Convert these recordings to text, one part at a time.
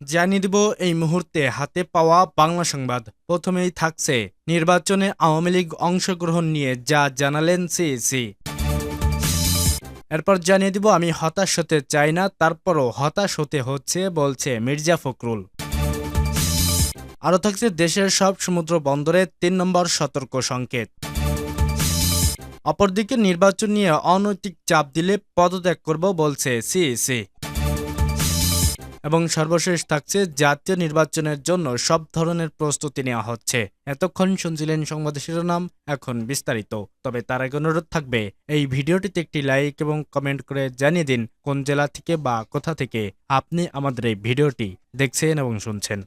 জানিয়ে দিব এই মুহূর্তে হাতে পাওয়া বাংলা সংবাদ। প্রথমেই থাকছে নির্বাচনে আওয়ামী লীগ অংশগ্রহণ নিয়ে যা জানালেন সিইসি এরপর জানিয়ে দিব, আমি হতাশ হতে চাই না, তারপরও হতাশ হতে হচ্ছে, বলছে মির্জা ফখরুল। আরও থাকছে দেশের সব সমুদ্র বন্দরে তিন নম্বর সতর্ক সংকেত। অপরদিকে নির্বাচন নিয়ে অনৈতিক চাপ দিলে পদত্যাগ করব, বলছে সিইসি এবং সর্বশেষ থাকছে জাতীয় নির্বাচনের জন্য সব ধরনের প্রস্তুতি নেওয়া হচ্ছে। এতক্ষণ শুনছিলেন সংবাদ শিরোনাম, এখন বিস্তারিত। তবে তার আগে অনুরোধ থাকবে, এই ভিডিওটিতে একটি লাইক এবং কমেন্ট করে জানিয়ে দিন কোন জেলা থেকে বা কোথা থেকে আপনি আমাদের এই ভিডিওটি দেখছেন এবং শুনছেন।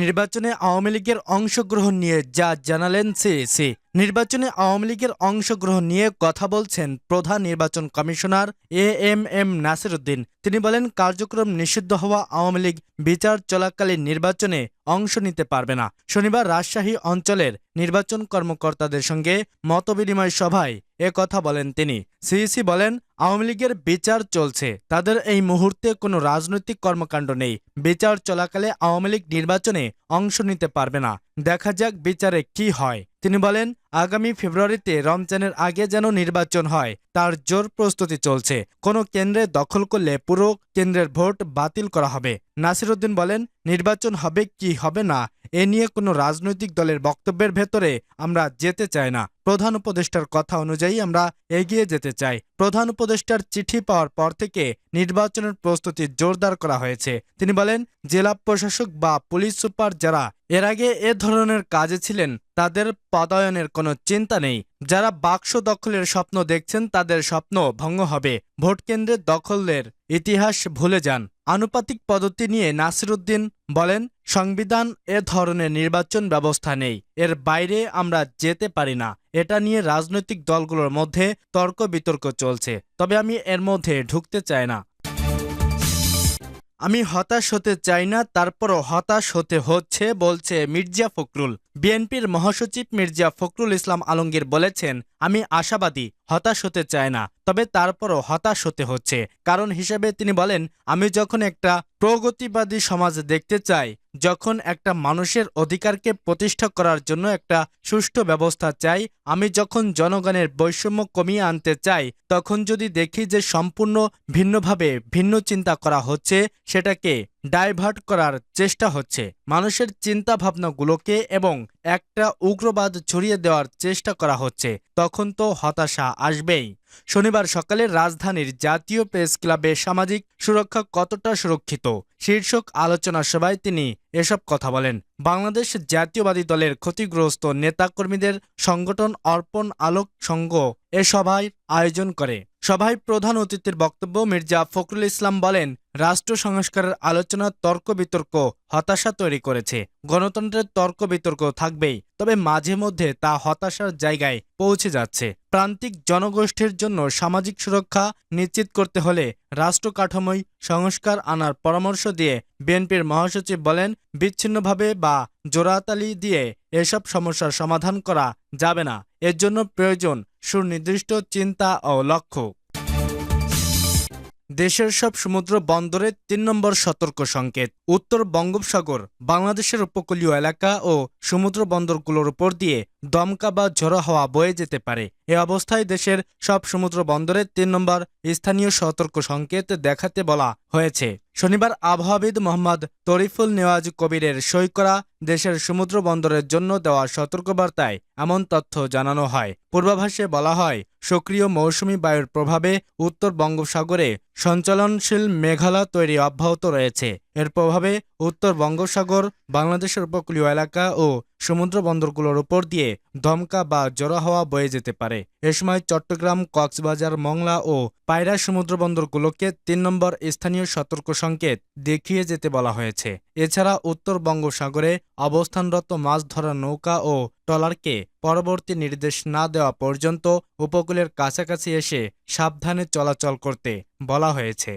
নির্বাচনে আওয়ামী লীগের অংশগ্রহণ নিয়ে যা জানালেন সিএসি নির্বাচনে আওয়ামী লীগের অংশগ্রহণ নিয়ে কথা বলছেন প্রধান নির্বাচন commissioner A M M Nasir Uddin তিনি বলেন, কার্যক্রম নিষিদ্ধ হওয়া আওয়ামী লীগ বিচার চলাকালীন নির্বাচনে অংশ নিতে পারবে না। শনিবার রাজশাহী অঞ্চলের নির্বাচন কর্মকর্তাদের সঙ্গে মতবিনিময় সভায় এ কথা বলেন তিনি। সিইসি বলেন, আওয়ামী লীগের বিচার চলছে। তাদের এই মুহূর্তে কোনো রাজনৈতিক কর্মকাণ্ড নেই। বিচার চলাকালে আওয়ামী লীগ নির্বাচনে অংশ নিতে পারবে না। দেখা যাক বিচারে কি হয়। তিনি বলেন আগামী ফেব্রুয়ারিতে রমজানের আগে যেন নির্বাচন হয়, তার জোর প্রস্তুতি চলছে। কোনো কেন্দ্রে দখল করলে পুরো কেন্দ্রের ভোট বাতিল করা হবে। নাসিরুদ্দিন বলেন, নির্বাচন হবে কি হবে না, এ নিয়ে কোনো রাজনৈতিক দলের বক্তব্যের ভেতরে আমরা যেতে চাই না। প্রধান উপদেষ্টার কথা অনুযায়ী আমরা এগিয়ে যেতে চাই। প্রধান উপদেষ্টার চিঠি পাওয়ার পর থেকে নির্বাচনের প্রস্তুতি জোরদার করা হয়েছে। তিনি বলেন, জেলা প্রশাসক বা পুলিশ সুপার যারা এর আগে এ ধরনের কাজে ছিলেন, তাদের পদায়নের কোনো চিন্তা নেই। যারা বাক্স দখলের স্বপ্ন দেখছেন, তাদের স্বপ্ন ভঙ্গ হবে। ভোট কেন্দ্রের দখলের ইতিহাস ভুলে যান। আনুপাতিক পদ্ধতি নিয়ে নাসিরুদ্দিন বলেন, সংবিধান এ ধরনের নির্বাচন ব্যবস্থা নেই। এর বাইরে আমরা যেতে পারি না। এটা নিয়ে রাজনৈতিক দলগুলোর মধ্যে তর্ক বিতর্ক চলছে। তবে আমি এর মধ্যে ঢুকতে চাই না। আমি হতাশ হতে চাই না, তারপরও হতাশ হতে হচ্ছে, বলছে মির্জা ফখরুল। বিএনপির মহাসচিব মির্জা ফখরুল ইসলাম আলমগীর বলেছেন, আমি আশাবাদী, হতাশ হতে চায় না, তবে তারপরও হতাশ হতে হচ্ছে। কারণ হিসেবে তিনি বলেন, আমি যখন একটা প্রগতিবাদী সমাজ দেখতে চাই যখন একটা মানুষের অধিকারকে প্রতিষ্ঠা করার জন্য একটা সুষ্ঠু ব্যবস্থা চাই, আমি যখন জনগণের বৈষম্য কমিয়ে আনতে চাই, তখন যদি দেখি যে সম্পূর্ণ ভিন্নভাবে ভিন্ন চিন্তা করা হচ্ছে, সেটাকে ডাইভার্ট করার চেষ্টা হচ্ছে। মানুষের চিন্তা ভাবনাগুলোকে এবং একটা উগ্রবাদ ছড়িয়ে দেওয়ার চেষ্টা করা হচ্ছে, তখন তো হতাশা আসবেই। শনিবার সকালে রাজধানীর জাতীয় প্রেস ক্লাবে সামাজিক সুরক্ষা কতটা সুরক্ষিত? শীর্ষক আলোচনা সভায় তিনি এসব কথা বলেন। বাংলাদেশ জাতীয়বাদী দলের ক্ষতিগ্রস্ত নেতাকর্মীদের সংগঠন অর্পণ আলোক সংঘ এ সভায় আয়োজন করে। সভায় প্রধান অতিথির বক্তব্য মির্জা ফখরুল ইসলাম বলেন, রাষ্ট্র সংস্কারের আলোচনা তর্ক বিতর্ক, হতাশা তৈরি করেছে। গণতন্ত্রের তর্ক বিতর্ক থাকবেই, তবে মাঝে মধ্যে তা হতাশার জায়গায় পৌঁছে যাচ্ছে। প্রান্তিক জনগোষ্ঠীর জন্য সামাজিক সুরক্ষা নিশ্চিত করতে হলে রাষ্ট্র কাঠামোয় সংস্কার আনার পরামর্শ দিয়ে বিএনপির মহাসচিব বলেন, বিচ্ছিন্নভাবে বা জোড়াতালি দিয়ে এসব সমস্যার সমাধান করা যাবে না। এর জন্য প্রয়োজন সুনির্দিষ্ট চিন্তা ও লক্ষ্য। দেশের সব সমুদ্র বন্দরে তিন নম্বর সতর্ক সংকেত। উত্তর বঙ্গোপসাগর, বাংলাদেশের উপকূলীয় এলাকা ও সমুদ্র বন্দরগুলোর উপর দিয়ে দমকা বা ঝোড়ো হাওয়া বয়ে যেতে পারে। এ অবস্থায় দেশের সব সমুদ্র বন্দরে তিন নম্বর স্থানীয় সতর্ক সংকেত দেখাতে বলা হয়েছে। শনিবার আবহাওয়াবিদ মোহাম্মদ তরিফুল নেওয়াজ কবিরের সই করা দেশের সমুদ্র বন্দরের জন্য দেওয়া সতর্কবার্তায় এমন তথ্য জানানো হয়। পূর্বাভাসে বলা হয়, সক্রিয় মৌসুমি বায়ুর প্রভাবে উত্তর বঙ্গোপসাগরে সঞ্চালনশীল মেঘালয় তৈরি অব্যাহত রয়েছে। এর প্রভাবে উত্তর বঙ্গোপসাগর, বাংলাদেশের উপকূলীয় এলাকা ও সমুদ্র বন্দরগুলোর উপর দিয়ে ধমকা বা জড়ো হাওয়া বয়ে যেতে পারে। এ সময় চট্টগ্রাম, কক্সবাজার, মংলা ও পায়রা সমুদ্র বন্দরগুলোকে তিন নম্বর স্থানীয় সতর্ক সংকেত দেখিয়ে যেতে বলা হয়েছে। এছাড়া উত্তর বঙ্গোপসাগরে অবস্থানরত মাছ ধরা নৌকা ও ট্রলারকে পরবর্তী নির্দেশ না দেওয়া পর্যন্ত উপকূলের কাছাকাছি এসে সাবধানে চলাচল করতে বলা হয়েছে।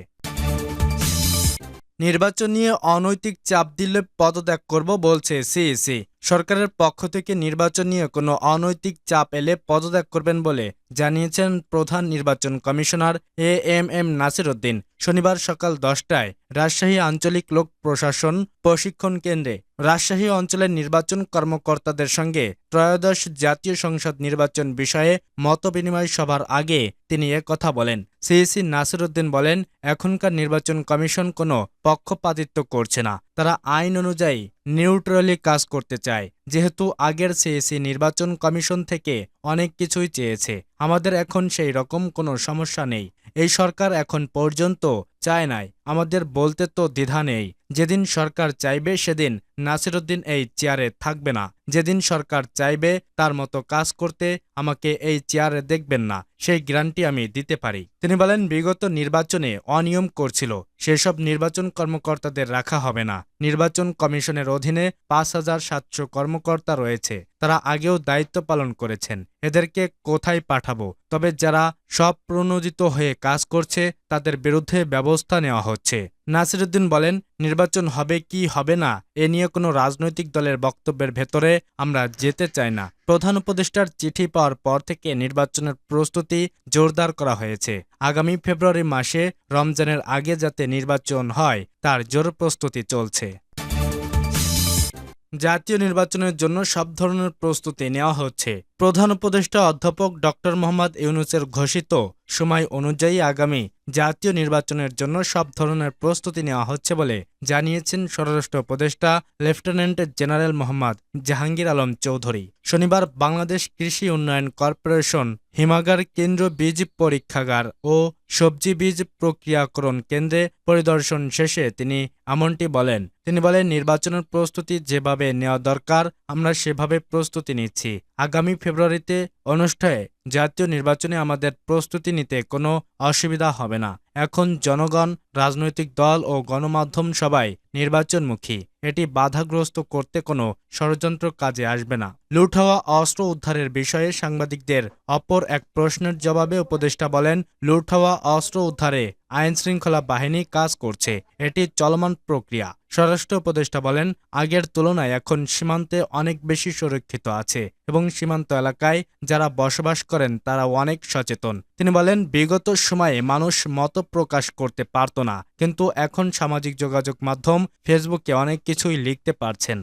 নির্বাচন নিয়ে অনৈতিক চাপ দিলে পদত্যাগ করব বলছে সিইসি সরকারের পক্ষ থেকে নির্বাচন নিয়ে কোনো অনৈতিক চাপ এলে পদত্যাগ করবেন বলে জানিয়েছেন প্রধান নির্বাচন commissioner A M M Nasir Uddin শনিবার সকাল দশটায় রাজশাহী আঞ্চলিক লোক প্রশাসন প্রশিক্ষণ কেন্দ্রে রাজশাহী অঞ্চলের নির্বাচন কর্মকর্তাদের সঙ্গে ত্রয়োদশ জাতীয় সংসদ নির্বাচন বিষয়ে মতবিনিময় সভার আগে তিনি কথা বলেন। সিইসি নাসির উদ্দিন বলেন, এখনকার নির্বাচন কমিশন কোনো পক্ষপাতিত্ব করছে না। তারা আইন অনুযায়ী নিউট্রালি কাজ করতে চায়, যেহেতু আগের সিএসি নির্বাচন কমিশন থেকে অনেক কিছুই চেয়েছে। আমাদের এখন সেই রকম কোনো সমস্যা নেই। এই সরকার এখন পর্যন্ত চায় নাই। আমাদের বলতে তো দ্বিধা নেই। যেদিন সরকার চাইবে সেদিন নাসিরুদ্দিন এই চেয়ারে থাকবে না। যেদিন সরকার চাইবে তার মতো কাজ করতে আমাকে এই চেয়ারে দেখবেন না। সেই গ্যারান্টি আমি দিতে পারি। তিনি বলেন, বিগত নির্বাচনে অনিয়ম করছিল। সেসব নির্বাচন কর্মকর্তাদের রাখা হবে না। নির্বাচন কমিশনের অধীনে পাঁচ হাজার সাতশো কর্মকর্তা রয়েছে। তারা আগেও দায়িত্ব পালন করেছেন। এদেরকে কোথায় পাঠাবো? তবে যারা সব প্রণোদিত হয়ে কাজ করছে, তাদের বিরুদ্ধে ব্যবস্থা নেওয়া হচ্ছে নাসিরুদ্দিন বলেন, নির্বাচন হবে কি হবে না, এ নিয়ে কোনো রাজনৈতিক দলের বক্তব্যের ভেতরে আমরা যেতে চাই না। প্রধান উপদেষ্টার চিঠি পাওয়ার পর থেকে নির্বাচনের প্রস্তুতি জোরদার করা হয়েছে। আগামী ফেব্রুয়ারি মাসে রমজানের আগে যাতে নির্বাচন হয়, তার জোর প্রস্তুতি চলছে। জাতীয় নির্বাচনের জন্য সব ধরনের প্রস্তুতি নেওয়া হচ্ছে। প্রধান উপদেষ্টা অধ্যাপক ডক্টর মোহাম্মদ ইউনুসের ঘোষিত সময় অনুযায়ী আগামী জাতীয় নির্বাচনের জন্য সব ধরনের প্রস্তুতি নেওয়া হচ্ছে বলে জানিয়েছেন স্বরাষ্ট্র উপদেষ্টা লেফটেন্যান্ট জেনারেল মোহাম্মদ জাহাঙ্গীর আলম চৌধুরী। শনিবার বাংলাদেশ কৃষি উন্নয়ন কর্পোরেশন হিমাগার কেন্দ্র বীজ পরীক্ষাগার ও সবজি বীজ প্রক্রিয়াকরণ কেন্দ্রে পরিদর্শন শেষে তিনি এমনটি বলেন। তিনি বলেন, নির্বাচনের প্রস্তুতি যেভাবে নেওয়া দরকার, আমরা সেভাবে প্রস্তুতি নিচ্ছি। আগামী ফেব্রুয়ারিতে অনুষ্ঠায়ে। জাতীয় নির্বাচনে আমাদের প্রস্তুতি নিতে কোনো অসুবিধা হবে না। এখন জনগণ, রাজনৈতিক দল ও গণমাধ্যম সবাই নির্বাচনমুখী। এটি বাধাগ্রস্ত করতে কোনো ষড়যন্ত্র কাজে আসবে না। লুট হওয়া অস্ত্র উদ্ধারের বিষয়ে সাংবাদিকদের অপর এক প্রশ্নের জবাবে উপদেষ্টা বলেন, লুট হওয়া অস্ত্র উদ্ধারে আইন শৃঙ্খলা বাহিনী কাজ করছে। এটি চলমান প্রক্রিয়া। স্বরাষ্ট্র উপদেষ্টা বলেন, আগের তুলনায় এখন সীমান্তে অনেক বেশি সুরক্ষিত আছে এবং সীমান্ত এলাকায় যারা বসবাস করেন, তারা অনেক সচেতন। তিনি বলেন, বিগত সময়ে মানুষ মত প্রকাশ করতে পারত না, কিন্তু এখন সামাজিক যোগাযোগ মাধ্যম ফেসবুকে অনেক কিছুই লিখতে পারছেন।